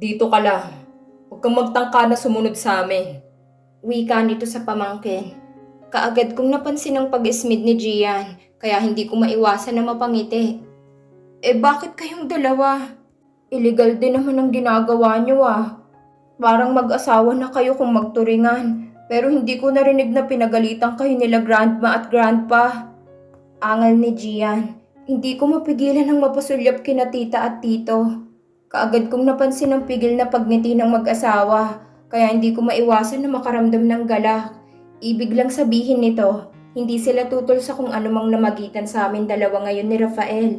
Dito ka lang. Huwag kang magtangka na sumunod sa amin. Wika nito sa pamangkin. Kaagad kong napansin ang pag-ismid ni Gian, kaya hindi ko maiwasan na mapangiti. Eh bakit kayong dalawa? Illegal din naman ang ginagawa niyo ah. Parang mag-asawa na kayo kung magturingan, pero hindi ko narinig na pinagalitan kayo nila grandma at grandpa. Angal ni Gian, hindi ko mapigilan ang mapasulyap kina tita at tito. Kaagad kong napansin ang pigil na pagngiti ng mag-asawa, kaya hindi ko maiwasan na makaramdam ng galak. Ibig lang sabihin nito, hindi sila tutol sa kung anumang namagitan sa amin dalawa ngayon ni Rafael.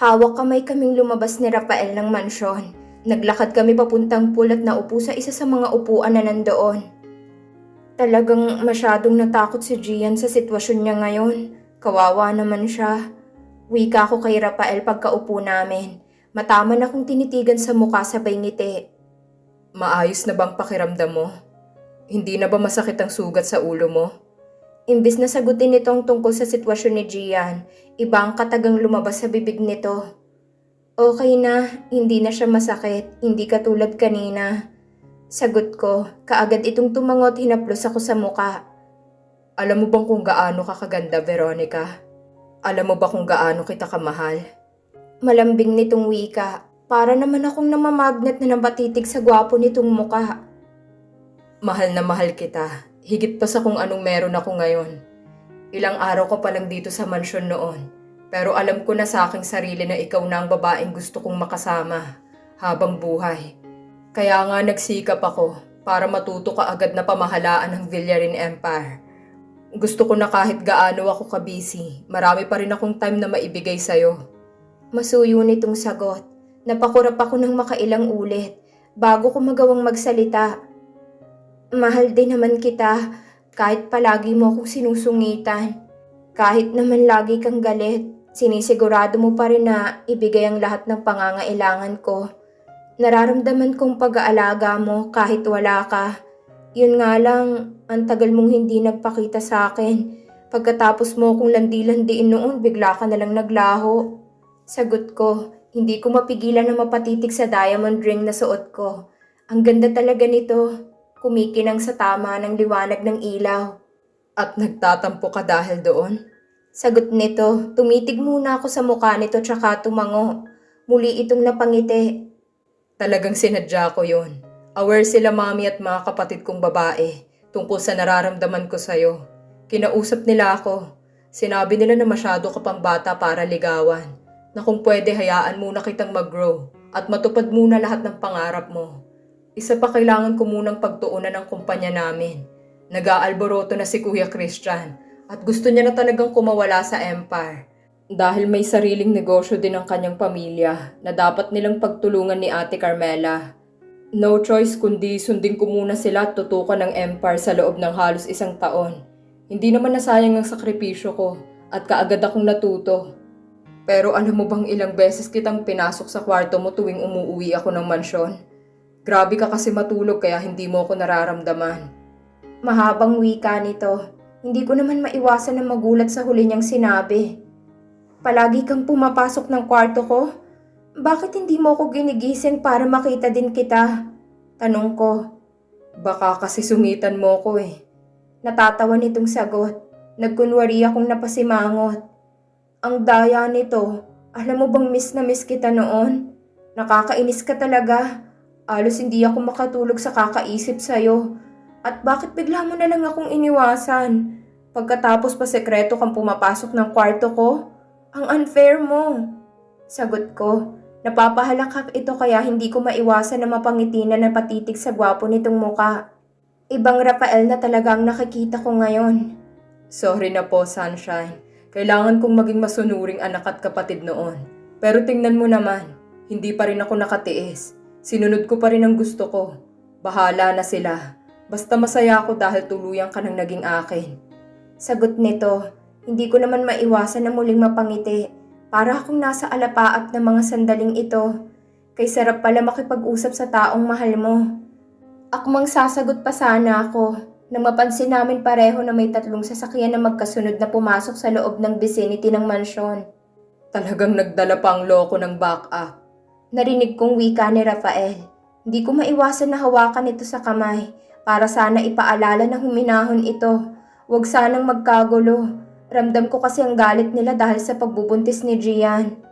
Hawak kamay kaming lumabas ni Rafael ng mansyon. Naglakad kami papuntang pool at naupo sa isa sa mga upuan na nandoon. Talagang masyadong natakot si Gian sa sitwasyon niya ngayon. Kawawa naman siya. Wika ko kay Rafael pagkaupo namin. Mataman akong tinitigan sa mukha sabay ngiti. Maayos na bang pakiramdam mo? Hindi na ba masakit ang sugat sa ulo mo? Imbis na sagutin nitong tungkol sa sitwasyon ni Gian, iba ang katagang lumabas sa bibig nito. Okay na, hindi na siya masakit, hindi katulad kanina. Sagot ko, kaagad itong tumangot hinaplos ako sa muka. Alam mo bang kung gaano ka kaganda, Veronica? Alam mo ba kung gaano kita kamahal? Malambing nitong wika, para naman akong namamagnet na nabatitig sa gwapo nitong muka. Mahal na mahal kita. Higit pa sa kung anong meron ako ngayon. Ilang araw ko pa lang dito sa mansyon noon. Pero alam ko na sa aking sarili na ikaw na ang babaeng gusto kong makasama habang buhay. Kaya nga nagsikap ako para matuto ka agad na pamahalaan ng Villarin Empire. Gusto ko na kahit gaano ako kabisi, marami pa rin akong time na maibigay sa'yo. Masuyo nitong sagot. Napakurap ako ng makailang ulit bago ko magawang magsalita. Mahal din naman kita kahit palagi mo akong sinusungitan. Kahit naman lagi kang galit, sinisigurado mo pa rin na ibigay ang lahat ng pangangailangan ko. Nararamdaman kong pag-aalaga mo kahit wala ka. Yun nga lang, ang tagal mong hindi nagpakita sa akin. Pagkatapos mo kong landi-landiin noon, bigla ka nalang naglaho. Sagot ko, hindi ko mapigilan na mapatitig sa diamond ring na suot ko. Ang ganda talaga nito. Kumikinang sa tama ng liwanag ng ilaw. At nagtatampo ka dahil doon? Sagot nito, tumitig muna ako sa mukha nito tsaka tumango. Muli itong napangiti. Talagang sinadya ko yon. Aware sila mami at mga kapatid kong babae tungkol sa nararamdaman ko sa'yo. Kinausap nila ako. Sinabi nila na masyado ka pang bata para ligawan. Na kung pwede hayaan muna kitang mag-grow at matupad muna lahat ng pangarap mo. Isa pa kailangan ko munang pagtuunan ng kumpanya namin. Nag-aalboroto na si Kuya Christian at gusto niya na talagang kumawala sa Empire. Dahil may sariling negosyo din ang kanyang pamilya na dapat nilang pagtulungan ni Ate Carmela. No choice kundi sundin ko muna sila at tutukan ng Empire sa loob ng halos isang taon. Hindi naman nasayang ang sakripisyo ko at kaagad akong natuto. Pero alam mo bang ilang beses kitang pinasok sa kwarto mo tuwing umuuwi ako ng mansyon? Grabe ka kasi matulog kaya hindi mo ako nararamdaman. Mahabang wika nito. Hindi ko naman maiwasan na magulat sa huli niyang sinabi. Palagi kang pumapasok ng kwarto ko? Bakit hindi mo ako ginigising para makita din kita? Tanong ko. Baka kasi sungitan mo ko eh. Natatawa nitong sagot. Nagkunwari akong napasimangot. Ang daya nito. Alam mo bang miss na miss kita noon? Nakakainis ka talaga. Alos hindi ako makatulog sa kakaisip sa'yo. At bakit bigla mo na lang akong iniwasan? Pagkatapos pa sekreto kang pumapasok ng kwarto ko? Ang unfair mo. Sagot ko. Napapahalakak ito kaya hindi ko maiwasan na mapangiti na napatitig sa gwapo nitong muka. Ibang Rafael na talagang nakikita ko ngayon. Sorry na po, Sunshine. Kailangan kong maging masunuring anak at kapatid noon. Pero tingnan mo naman, hindi pa rin ako nakatiis. Sinunod ko pa rin ang gusto ko. Bahala na sila. Basta masaya ako dahil tuluyang ka nang naging akin. Sagot nito, hindi ko naman maiwasan na muling mapangiti. Para akong nasa alapaap ng mga sandaling ito. Kay sarap pala makipag-usap sa taong mahal mo. Akmang sasagot pa sana ako nang mapansin namin pareho na may tatlong sasakyan na magkasunod na pumasok sa loob ng vicinity ng mansyon. Talagang nagdala pa ang loko ng backup. Narinig kong wika ni Rafael. Hindi ko maiwasan na hawakan ito sa kamay para sana ipaalala na huminahon ito. Huwag sanang magkagulo. Ramdam ko kasi ang galit nila dahil sa pagbubuntis ni Gian.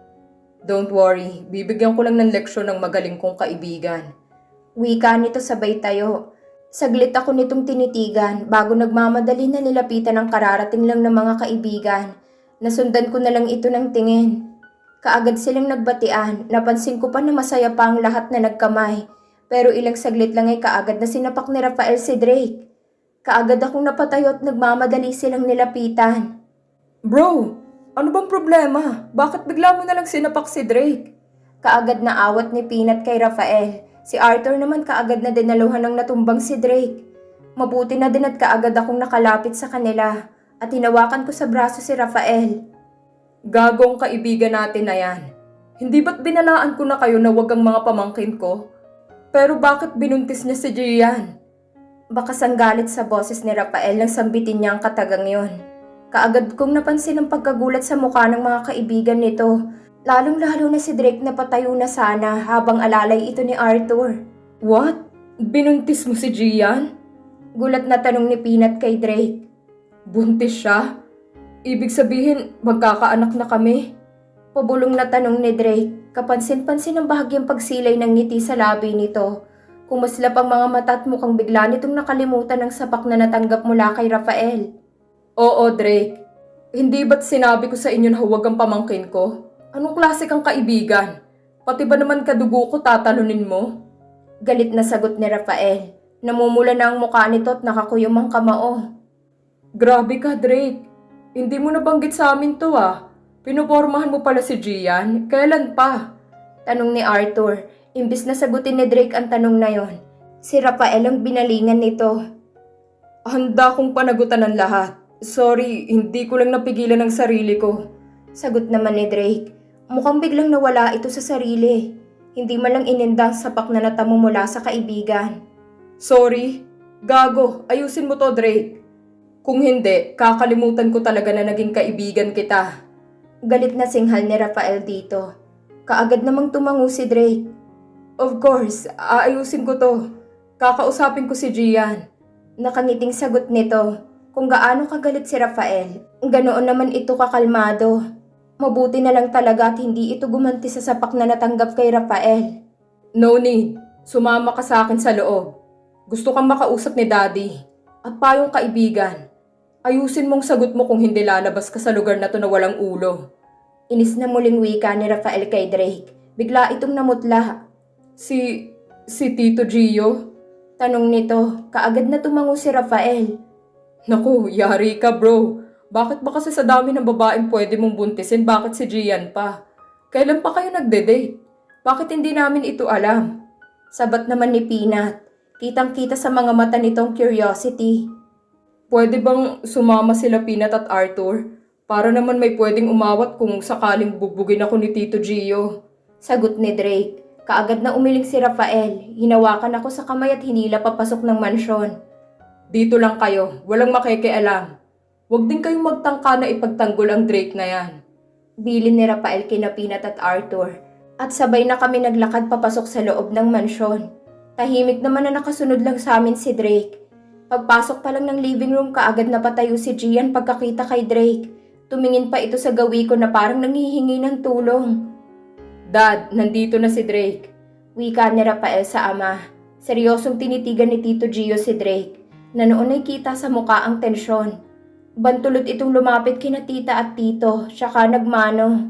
Don't worry, bibigyan ko lang ng leksyon ng magaling kong kaibigan. Wika nito sabay tayo. Saglit ako nitong tinitigan bago nagmamadali na nilapitan ang kararating lang ng mga kaibigan. Nasundan ko na lang ito ng tingin. Kaagad silang nagbatian, napansin ko pa na masaya pa ang lahat na nagkamay. Pero ilang saglit lang ay kaagad na sinapak ni Rafael si Drake. Kaagad akong napatayo at nagmamadali silang nilapitan. Bro, ano bang problema? Bakit bigla mo na lang sinapak si Drake? Kaagad na awat ni Peanut kay Rafael. Si Arthur naman kaagad na dinaluhan ng natumbang si Drake. Mabuti na din at kaagad akong nakalapit sa kanila at hinawakan ko sa braso si Rafael. Gagong kaibigan natin na yan. Hindi ba't binalaan ko na kayo na wag ang mga pamangkin ko? Pero bakit binuntis niya si Gian? Baka sanggalit sa boses ni Rafael nang sambitin niya ang katagang yon. Kaagad kong napansin ang pagkagulat sa mukha ng mga kaibigan nito. Lalong-lalo na si Drake na patayo na sana habang alalay ito ni Arthur. What? Binuntis mo si Gian? Gulat na tanong ni Peanut kay Drake. Buntis siya? Ibig sabihin, magkakaanak na kami? Pabulong na tanong ni Drake, kapansin-pansin ang bahagyang pagsilay ng ngiti sa labi nito. Kumaslap ang mga mata at mukhang bigla nitong nakalimutan ang sapak na natanggap mula kay Rafael. Oo, Drake. Hindi ba't sinabi ko sa inyo na huwag ang pamangkin ko? Anong klase kang kaibigan? Pati ba naman kadugo ko tatalunin mo? Galit na sagot ni Rafael. Namumula na ang mukha nito at nakakuyom ang kamao. Grabe ka, Drake. Hindi mo nabanggit sa amin to ah. Pinupormahan mo pala si Gian. Kailan pa? Tanong ni Arthur. Imbis na sagutin ni Drake ang tanong na yon. Si Rafael ang binalingan nito. Handa kong panagutan ng lahat. Sorry, hindi ko lang napigilan ang sarili ko. Sagot naman ni Drake. Mukhang biglang nawala ito sa sarili. Hindi man lang ininda ang sapak na natamo mula sa kaibigan. Sorry. Gago, ayusin mo to, Drake. Kung hindi, kakalimutan ko talaga na naging kaibigan kita. Galit na singhal ni Rafael dito. Kaagad namang tumango si Drake. Of course, aayusin ko to. Kakausapin ko si Gian. Nakangiting sagot nito. Kung gaano kagalit si Rafael, ganoon naman ito kakalmado. Mabuti na lang talaga at hindi ito gumanti sa sapak na natanggap kay Rafael. No need. Sumama ka sa akin sa loob. Gusto kang makausap ni Daddy. At payong kaibigan. Ayusin mong sagot mo kung hindi lalabas ka sa lugar na to na walang ulo. Inis na muling wika ni Rafael kay Drake. Bigla itong namutla. Si... si Tito Gio? Tanong nito, kaagad na tumango si Rafael. Naku, yari ka bro. Bakit ba kasi sa dami ng babaeng pwede mong buntisin, bakit si Gian pa? Kailan pa kayo nagde-date? Bakit hindi namin ito alam? Sabat naman ni Peanut. Kitang-kita sa mga mata nitong curiosity. Pwede bang sumama sila Peanut at Arthur? Para naman may pwedeng umawat kung sakaling bugbugin ako ni Tito Gio. Sagot ni Drake. Kaagad na umiling si Rafael. Hinawakan ako sa kamay at hinila papasok ng mansyon. Dito lang kayo, walang makikialam. Huwag din kayong magtangka na ipagtanggol ang Drake na yan. Bilin ni Rafael kina Peanut at Arthur. At sabay na kami naglakad papasok sa loob ng mansyon. Tahimik naman na nakasunod lang sa amin si Drake. Pagpasok pa lang ng living room kaagad na patayo si Gian pagkakita kay Drake. Tumingin pa ito sa gawi ko na parang nangihingi ng tulong. Dad, nandito na si Drake. Wika ni Rafael sa ama. Seryosong tinitigan ni Tito Gio si Drake na noon ay kita sa muka ang tensyon. Bantulot itong lumapit kina tita at tito, saka nagmano.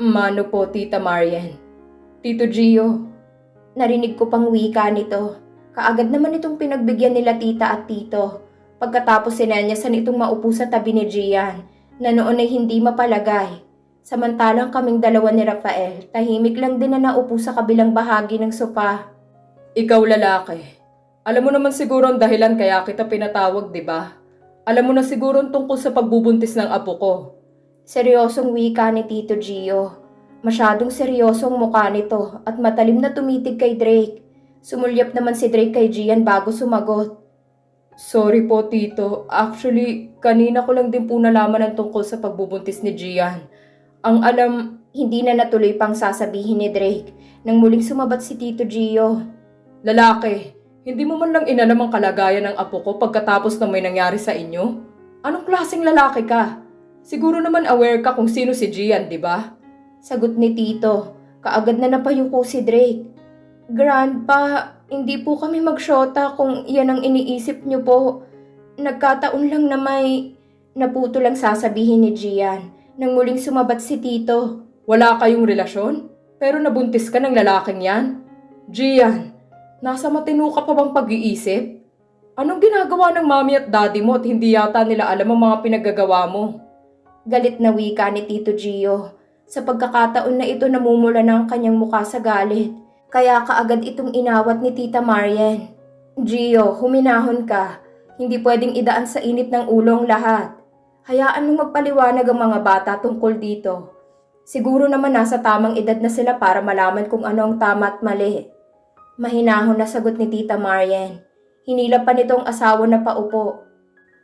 Mano po, Tita Marian. Tito Gio, Narinig ko pang wika nito. Kaagad naman itong pinagbigyan nila tita at tito. Pagkatapos sinenyasan itong maupo sa tabi ni Gian, na noon ay hindi mapalagay. Samantalang kaming dalawa ni Rafael, tahimik lang din na naupo sa kabilang bahagi ng sopa. ikaw lalaki. Alam mo naman siguro ang dahilan kaya kita pinatawag, di ba? Alam mo na siguro ang tungkol sa pagbubuntis ng apo ko. Seryosong wika ni Tito Gio. Masyadong seryosong mukha nito at matalim na tumitig kay Drake. Sumulyap naman si Drake kay Gian bago sumagot. Sorry po, Tito. Actually, kanina ko lang din po nalaman ang tungkol sa pagbubuntis ni Gian. Ang alam, Hindi na natuloy pang sasabihin ni Drake nang muling sumabat si Tito Gio. Lalaki, hindi mo man lang inalam ang kalagayan ng apo ko pagkatapos ng may nangyari sa inyo? Anong klaseng lalaki ka? Siguro naman aware ka kung sino si Gian, di ba? Sagot ni Tito. Kaagad na napayuko si Drake. Grandpa, hindi po kami magsyota kung yan ang iniisip niyo po. Nagkataon lang na may naputo lang sasabihin ni Gian nang muling sumabat si Tito. Wala kayong relasyon? Pero nabuntis ka ng lalaking yan? Gian, nasa matino ka pa bang pag-iisip? Anong ginagawa ng mami at daddy mo at hindi yata nila alam ang mga pinaggagawa mo? Galit na wika ni Tito Gio. Sa pagkakataon na ito namumula ng kanyang mukha sa galit. Kaya kaagad itong inawat ni Tita Marian. Gio, huminahon ka. Hindi pwedeng idaan sa init ng ulo ang lahat. Hayaan mong magpaliwanag ang mga bata tungkol dito. Siguro naman nasa tamang edad na sila para malaman kung ano ang tama at mali. Mahinahon na sagot ni Tita Marian. Hinila pa nitong asawa na paupo.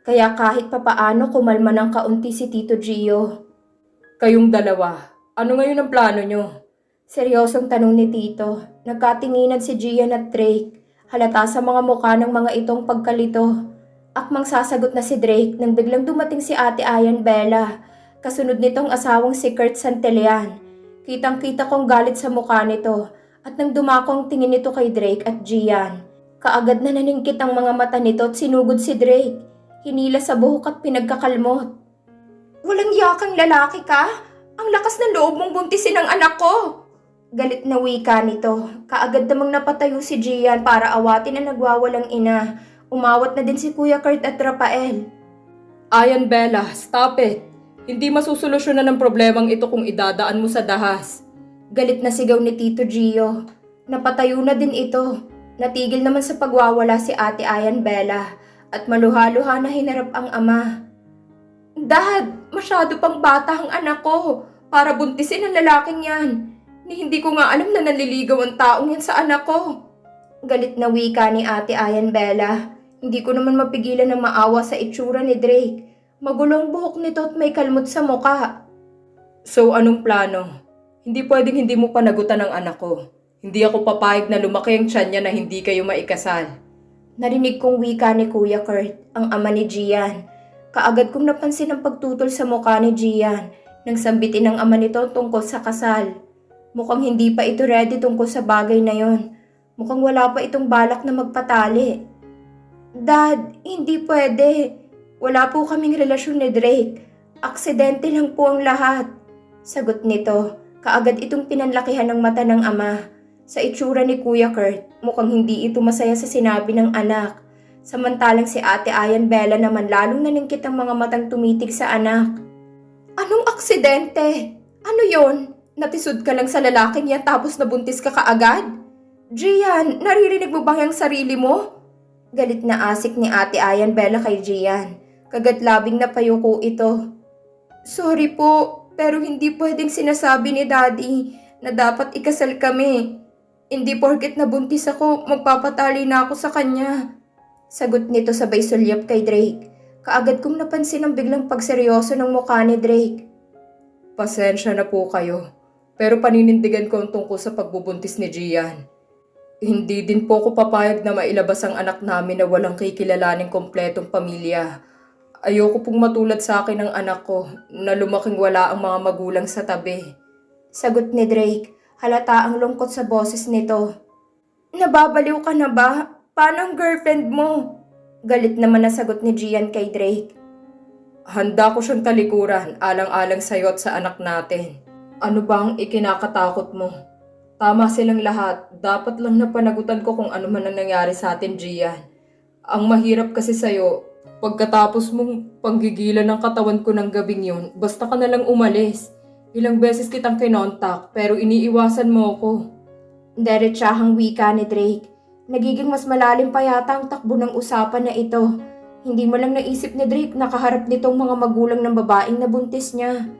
Kaya kahit papaano kumalma ng kaunti si Tito Gio. Kayong dalawa, ano ngayon ang plano nyo? Seryosong tanong ni Tito. Nagkatinginan si Gian at Drake. Halata sa mga mukha ng mga itong pagkalito. Akmang sasagot na si Drake nang biglang dumating si Ate Ayan Bella. Kasunod nitong asawang si Kurt Santillan. Kitang-kita kong galit sa mukha nito at nang dumakong tingin nito kay Drake at Gian. Kaagad na naningkit ang mga mata nito at sinugod si Drake. Hinila sa buhok at pinagkakalmot. Walang yakang lalaki ka? Ang lakas ng loob mong buntisin ang anak ko! Galit na wika nito. Kaagad namang napatayo si Gian para awatin ang nagwawalang ina. Umawat na din si Kuya Kurt at Rafael. Ayan Bella, stop it. Hindi masusolusyonan ng problemang ito kung idadaan mo sa dahas. Galit na sigaw ni Tito Gio. Napatayo na din ito. Natigil naman sa pagwawala si Ate Ayan Bella at maluha-luha na hinarap ang ama. Dad, masyado pang bata ang anak ko para buntisin ang lalaking yan. Ni hindi ko nga alam na naliligaw ang taong yan sa anak ko. Galit na wika ni Ate Ayan Bella. Hindi ko naman mapigilan na maawa sa itsura ni Drake. Magulong buhok nito at may kalmot sa muka. So anong plano? Hindi pwedeng hindi mo panagutan ng anak ko. Hindi ako papayag na lumaki ang tiyan niya na hindi kayo maikasal. Narinig kong wika ni Kuya Kurt, ang ama ni Gian. Kaagad kong napansin ang pagtutol sa mukha ni Gian nang sambitin ng ama nito tungkol sa kasal. Mukhang hindi pa ito ready tungkol sa bagay na yon. Mukhang wala pa itong balak na magpatali. Dad, hindi pwede. Wala po kaming relasyon ni Drake. Aksidente lang po ang lahat. Sagot nito, kaagad itong pinanlakihan ng mata ng ama. Sa itsura ni Kuya Kurt, mukhang hindi ito masaya sa sinabi ng anak. Samantalang si Ate Ayan Bella naman lalong naningkit ang mga matang tumitig sa anak. Anong aksidente? Ano yon? Natisod ka lang sa lalaking yan tapos nabuntis ka kaagad? Gian, naririnig mo bang ang sarili mo? Galit na asik ni Ate Ayan Bella kay Gian. Kagatlabing na payuko ito. Sorry po, pero hindi pwedeng sinasabi ni Daddy na dapat ikasal kami. Hindi porket nabuntis ako, magpapatali na ako sa kanya. Sagot nito sabay sulyap kay Drake. Kaagad kong napansin ang biglang pagseryoso ng mukha ni Drake. Pasensya na po kayo. Pero paninindigan ko ang tungkol sa pagbubuntis ni Gian. Hindi din po ako papayag na mailabas ang anak namin na walang kikilalaning kompletong pamilya. Ayoko pong matulad sa akin ng anak ko na lumaking wala ang mga magulang sa tabi. Sagot ni Drake. Halata ang lungkot sa boses nito. Nababaliw ka na ba? Paano ang girlfriend mo? Galit naman na sagot ni Gian kay Drake. Handa ko siyang talikuran alang-alang sa'yo at sa anak natin. Ano ba ang ikinakatakot mo? Tama silang lahat. Dapat lang napanagutan ko kung ano man ang nangyari sa atin, Gian. Ang mahirap kasi sa'yo, pagkatapos mong panggigilan ng katawan ko ng gabing yun, basta ka nalang umalis. Ilang beses kitang kinontak pero iniiwasan mo ako. Derechahang wika ni Drake. Nagiging mas malalim pa yata ang takbo ng usapan na ito. Hindi mo lang naisip ni Drake nakaharap nitong mga magulang ng babaeng nabuntis niya.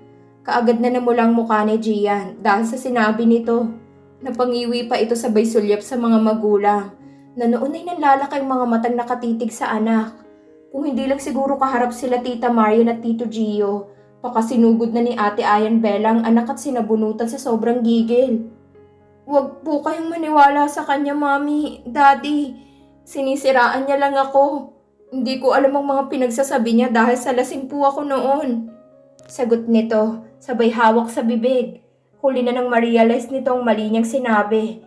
Kaagad na namulang mukha ni Gian dahil sa sinabi nito. Napangiwi pa ito sabay sulyap sa mga magulang na noon ay nanlalaki ang mga matang nakatitig sa anak. Kung hindi lang siguro kaharap sila Tita Marian at Tito Gio, baka sinugod na ni Ate Ayan Bella ang anak at sinabunutan sa sobrang gigil. Huwag po kayong maniwala sa kanya, Mami, Daddy. Sinisiraan niya lang ako. Hindi ko alam ang mga pinagsasabi niya dahil sa lasing po ako noon. Sagot nito, sabay hawak sa bibig. Huli na nang ma-realize nito ang mali niyang sinabi.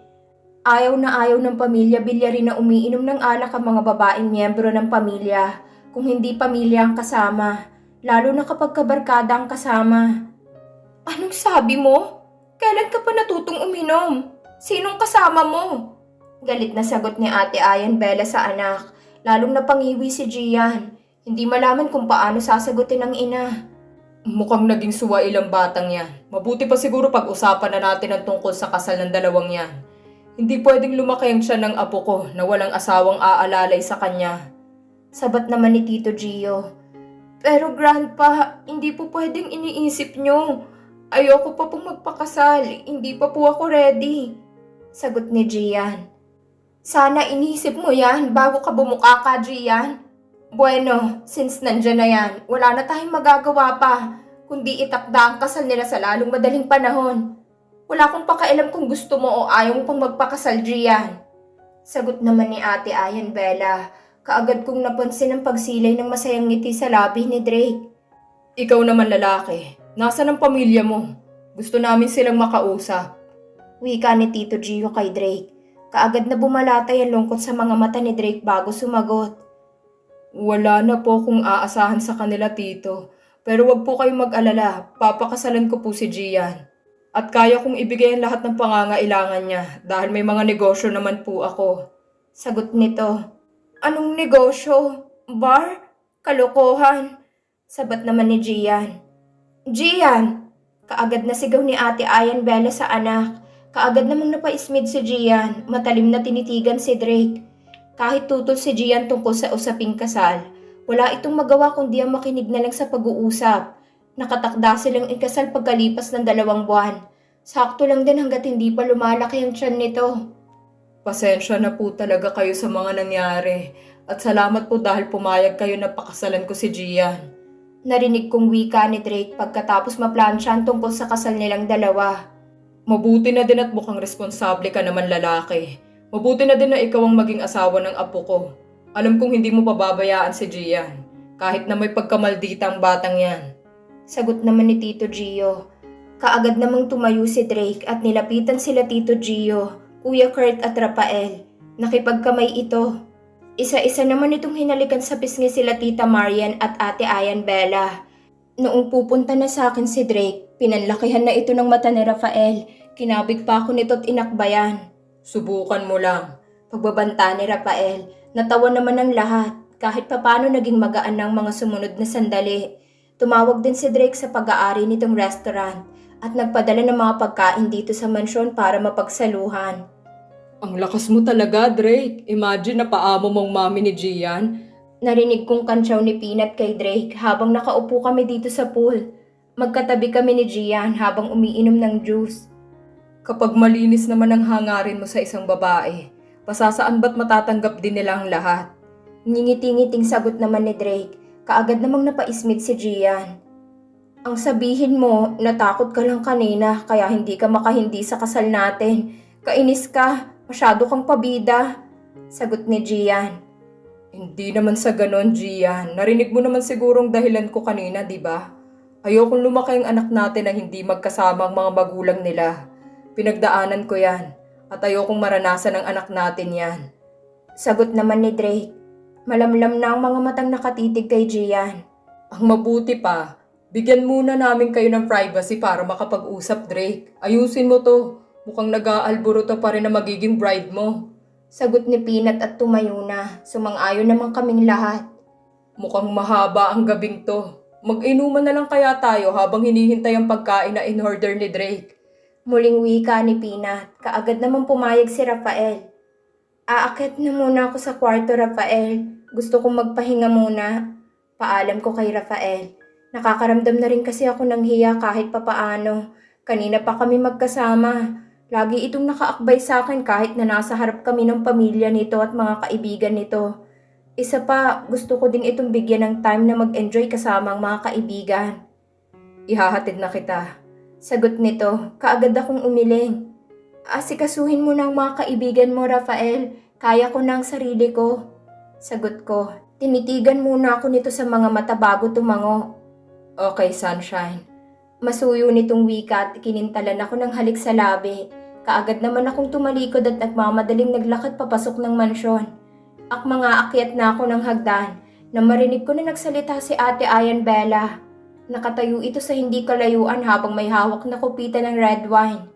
Ayaw na ayaw ng pamilya Bilyari na umiinom ng alak ang mga babaeng miyembro ng pamilya kung hindi pamilya ang kasama, lalo na kapag kabarkada ang kasama. Anong sabi mo? Kailan ka pa natutong uminom? Sinong kasama mo? Galit na sagot ni Ate Ayan Bella sa anak, lalong napangiwi si Gian. Hindi malaman kung paano sasagutin ng ina. Mukhang naging suwa ilang batang yan. Mabuti pa siguro pag-usapan na natin ang tungkol sa kasal ng dalawang yan. Hindi pwedeng lumaki ang siya ng apo ko na walang asawang aalalay sa kanya. Sabat naman ni Tito Gio. Pero grandpa, hindi po pwedeng iniisip nyo. Ayoko pa pong magpakasal, hindi pa po ako ready. Sagot ni Gian. Sana inisip mo yan bago ka bumuka ka, Gian. Bueno, since nandyan na yan, wala na tayong magagawa pa, kundi itakda ang kasal nila sa lalong madaling panahon. Wala akong pakialam kung gusto mo o ayaw mo pang magpakasal, Gian. Sagot naman ni Ate Ayan Bella. Kaagad kong napansin ang pagsilay ng masayang ngiti sa labi ni Drake. Ikaw naman lalaki, nasa ng pamilya mo? Gusto namin silang makausap. Wika ni Tito Gio kay Drake. Kaagad na bumalatay ang lungkot sa mga mata ni Drake bago sumagot. Wala na po kung aasahan sa kanila, tito. Pero wag po kayong mag-alala, papakasalan ko po si Gian. At kaya kong ibigay ang lahat ng pangangailangan niya dahil may mga negosyo naman po ako. Sagot nito. Anong negosyo? Bar? Kalokohan? Sabat naman ni Gian. Gian! Kaagad na sigaw ni Ate Ayan Bella sa anak. Kaagad namang napaismid si Gian. Matalim na tinitigan si Drake. Kahit tutol si Gian tungkol sa usaping kasal, wala itong magawa kundi ang makinig na lang sa pag-uusap. Nakatakda silang ikasal pagkalipas ng dalawang buwan. Sakto lang din hanggat hindi pa lumalaki ang tiyan nito. Pasensya na po talaga kayo sa mga nangyari. At salamat po dahil pumayag kayo na pakasalan ko si Gian. Narinig kong wika ni Drake pagkatapos maplansyan tungkol sa kasal nilang dalawa. Mabuti na din at mukhang responsable ka naman lalaki. Mabuti na din na ikaw ang maging asawa ng apo ko. Alam kong hindi mo pababayaan si Gian. Kahit na may pagkamaldita ang batang yan. Sagot naman ni Tito Gio. Kaagad namang tumayo si Drake at nilapitan sila Tito Gio, Kuya Kurt at Rafael. Nakipagkamay ito. Isa-isa naman itong hinalikan sa pisngi sila Tita Marian at Ate Ayan Bella. Noong pupunta na sa akin si Drake, pinanlakihan na ito ng mata ni Rafael. Kinabig pa ako nito at inakbayan. Subukan mo lang. Pagbabanta ni Rafael, natawa naman ang lahat kahit papano naging magaan ng mga sumunod na sandali. Tumawag din si Drake sa pag-aari nitong restaurant at nagpadala ng mga pagkain dito sa mansyon para mapagsaluhan. Ang lakas mo talaga, Drake. Imagine na paamo mong mami ni Gian. Narinig kong kantsaw ni Peanut kay Drake habang nakaupo kami dito sa pool. Magkatabi kami ni Gian habang umiinom ng juice. Kapag malinis naman ang hangarin mo sa isang babae, pasasaan ba't matatanggap din nila ang lahat? Ngingiti-ngiting sagot naman ni Drake. Kaagad namang napaismit si Gian. Ang sabihin mo, natakot ka lang kanina kaya hindi ka makahindi sa kasal natin. Kainis ka, masyado kang pabida. Sagot ni Gian. Hindi naman sa ganon, Gian. Narinig mo naman sigurong dahilan ko kanina, di ba? Ayokong lumaki ang anak natin na hindi magkasama ang mga magulang nila. Pinagdaanan ko yan. At ayokong maranasan ng anak natin yan. Sagot naman ni Drake. Malamlam na ang mga matang nakatitig kay Gian. Ang mabuti pa, bigyan muna namin kayo ng privacy para makapag-usap, Drake. Ayusin mo to. Mukhang nag-aalburuto pa rin na magiging bride mo. Sagot ni Peanut at tumayo na. Sumang-ayon naman kaming lahat. Mukhang mahaba ang gabing to. Mag-inuman na lang kaya tayo habang hinihintay ang pagkain na in-order ni Drake. Muling wika ni Peanut. Kaagad naman pumayag si Rafael. Aakit na muna ako sa kwarto, Rafael. Gusto kong magpahinga muna. Paalam ko kay Rafael. Nakakaramdam na rin kasi ako ng hiya kahit papaano. Kanina pa kami magkasama. Lagi itong nakaakbay sa akin kahit na nasa harap kami ng pamilya nito at mga kaibigan nito. Isa pa, gusto ko din itong bigyan ng time na mag-enjoy kasama ang mga kaibigan. Ihahatid na kita. Sagot nito, kaagad akong umiling. Asikasuhin mo ng mga kaibigan mo, Rafael. Kaya ko na ang sarili ko. Sagot ko. Tinitigan muna ako nito sa mga mata bago tumango. Okay, Sunshine. Masuyo nitong wika at kinintalan ako ng halik sa labi. Kaagad naman akong tumalikod at nagmamadaling naglakad papasok ng mansyon. Ak mga akyat na ako ng hagdan na marinig ko na nagsalita si Ate Ayan Bella. Nakatayo ito sa hindi kalayuan habang may hawak na kupita ng red wine.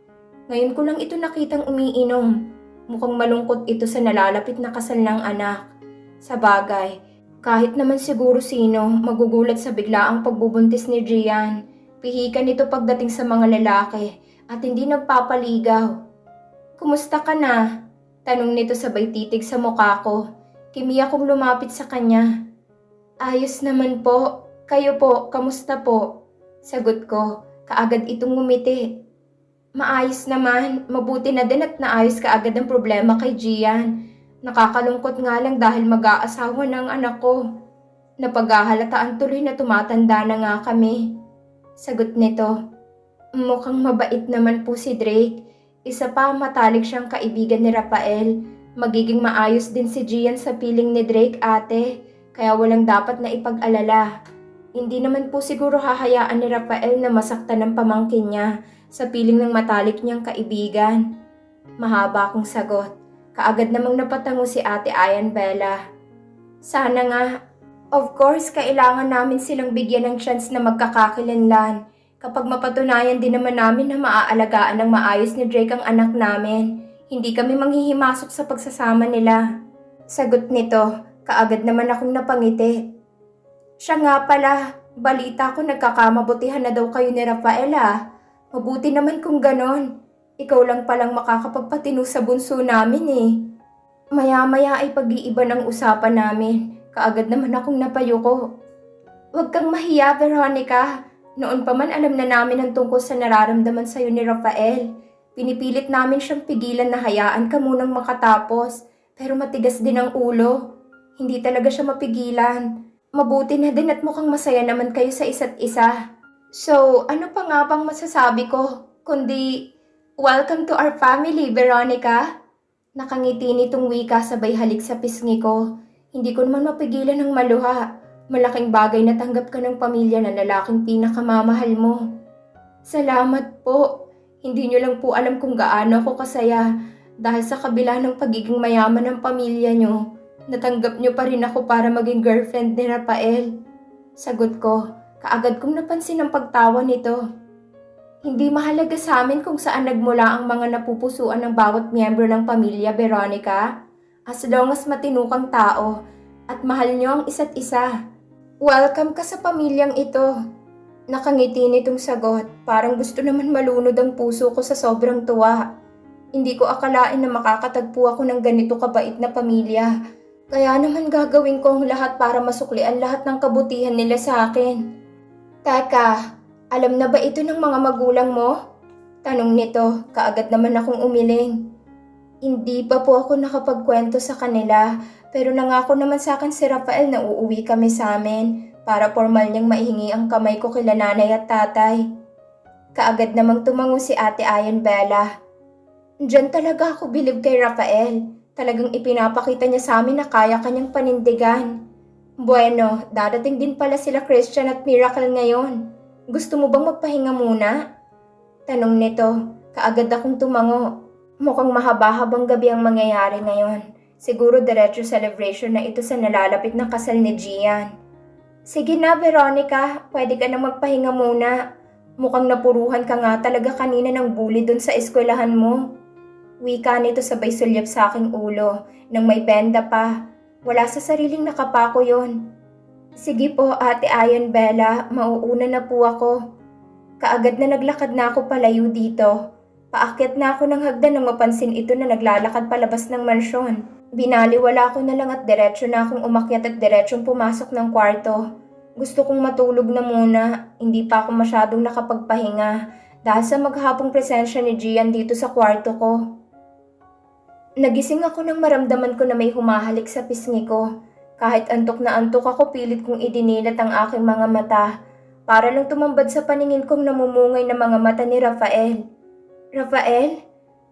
Ngayon ko lang ito nakitang umiinom. Mukhang malungkot ito sa nalalapit na kasal ng anak. Sa bagay, kahit naman siguro sino magugulat sa biglaang pagbubuntis ni Gian. Pihikan ito pagdating sa mga lalaki at hindi nagpapaligaw. Kumusta ka na? Tanong nito sabay titig sa mukha ko. Kimiya kong lumapit sa kanya. Ayos naman po. Kayo po, kamusta po? Sagot ko, kaagad itong ngumiti. Maayos naman, mabuti na din at naayos kaagad ang problema kay Gian. Nakakalungkot nga lang dahil mag-aasawa ng anak ko. Napaghahalataan tuloy na tumatanda na nga kami. Sagot nito, mukhang mabait naman po si Drake. Isa pa matalik siyang kaibigan ni Rafael. Magiging maayos din si Gian sa piling ni Drake ate, kaya walang dapat na ipag-alala. Hindi naman po siguro hahayaan ni Rafael na masaktan ng pamangkin niya sa piling ng matalik niyang kaibigan. Mahaba akong sagot. Kaagad namang napatango si ate Ayan Bella. Sana nga. Of course, kailangan namin silang bigyan ng chance na magkakakilanlan. Kapag mapatunayan din naman namin na maaalagaan ng maayos ni Drake ang anak namin, hindi kami manghihimasok sa pagsasama nila. Sagot nito, kaagad naman akong napangiti. Siya nga pala, balita ko nagkakamabutihan na daw kayo ni Rafael ah. Mabuti naman kung ganon. Ikaw lang palang makakapagpatino sa bunso namin eh. Maya-maya ay pag-iiba ng usapan namin. Kaagad naman akong napayuko. Huwag kang mahiya, Veronica. Noon pa man alam na namin ang tungkol sa nararamdaman sa'yo ni Rafael. Pinipilit namin siyang pigilan na hayaan ka munang makatapos. Pero matigas din ang ulo. Hindi talaga siya mapigilan. Mabuti na din at mukhang masaya naman kayo sa isa't isa. So, ano pa nga bang masasabi ko? Kundi, welcome to our family, Veronica. Nakangiti nitong wika sabay halik sa pisngi ko. Hindi ko naman mapigilan ng maluha. Malaking bagay na tanggap ka ng pamilya na lalaking pinakamamahal mo. Salamat po. Hindi niyo lang po alam kung gaano ako kasaya dahil sa kabila ng pagiging mayaman ng pamilya niyo, natanggap niyo pa rin ako para maging girlfriend ni Rafael. Sagot ko, kaagad kong napansin ang pagtawa nito. Hindi mahalaga sa amin kung saan nagmula ang mga napupusuan ng bawat miyembro ng pamilya, Veronica. As long as matinukang tao at mahal niyo ang isa't isa. Welcome ka sa pamilyang ito. Nakangiti nitong sagot, parang gusto naman malunod ang puso ko sa sobrang tuwa. Hindi ko akalain na makakatagpo ako ng ganito kabait na pamilya. Kaya naman gagawin ko ang lahat para masuklian lahat ng kabutihan nila sa akin. Teka, alam na ba ito ng mga magulang mo? Tanong nito, kaagad naman akong umiling. Hindi pa po ako nakapagkwento sa kanila, pero nangako naman sa akin si Rafael na uuwi kami sa amin para formal niyang maihingi ang kamay ko kila nanay at tatay. Kaagad namang tumango si ate Ayan Bella. Diyan talaga ako bilib kay Rafael. Talagang ipinapakita niya sa amin na kaya kanyang panindigan. Bueno, dadating din pala sila Christian at Miracle ngayon. Gusto mo bang magpahinga muna? Tanong nito, kaagad akong tumango. Mukhang mahaba-habang gabi ang mangyayari ngayon. Siguro diretso celebration na ito sa nalalapit na kasal ni Gian. Sige na, Veronica. Pwede ka na magpahinga muna. Mukhang napuruhan ka nga talaga kanina ng bully dun sa eskwelahan mo. Wika nito sabay sulyap sa aking ulo nang may benda pa. Wala sa sariling nakapako yon. Sige po, Ate Ayan Bella, mauuna na po ako. Kaagad na naglakad na ako palayo dito. Paakyat na ako ng hagdan nang mapansin ito na naglalakad palabas ng mansyon. Binaliwala ko na lang at diretsyo na akong umakyat at diretsyong pumasok ng kwarto. Gusto kong matulog na muna, hindi pa ako masyadong nakapagpahinga dahil sa maghapong presensya ni Gian dito sa kwarto ko. Nagising ako nang maramdaman ko na may humahalik sa pisngi ko. Kahit antok na antok ako, pilit kong idinilat ang aking mga mata para lang tumambad sa paningin kong namumungay na mga mata ni Rafael. Rafael?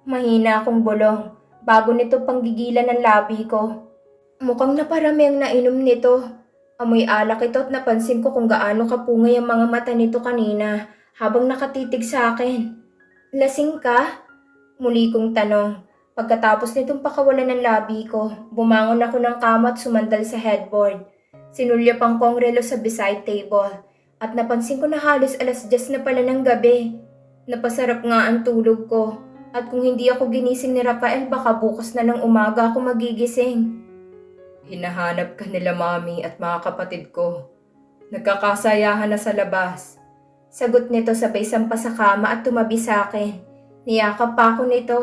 Mahina akong bulong. Bago nito panggigilan ng labi ko. Mukhang naparami ang nainom nito. Amoy alak ito at napansin ko kung gaano kapungay ang mga mata nito kanina habang nakatitig sa akin. Lasing ka? Muli kong tanong. Pagkatapos nitong pakawalan ng labi ko, bumangon ako ng kama at sumandal sa headboard. Sinulyapang ko ang relo sa beside table at napansin ko na halos alas 10 na pala ng gabi. Napasarap nga ang tulog ko at kung hindi ako ginising ni Rafael baka bukas na ng umaga ako magigising. Hinahanap ka nila mami at mga kapatid ko. Nagkakasayahan na sa labas. Sagot nito sabay sampa sa kama at tumabi sa akin. Niyakap pa ako nito.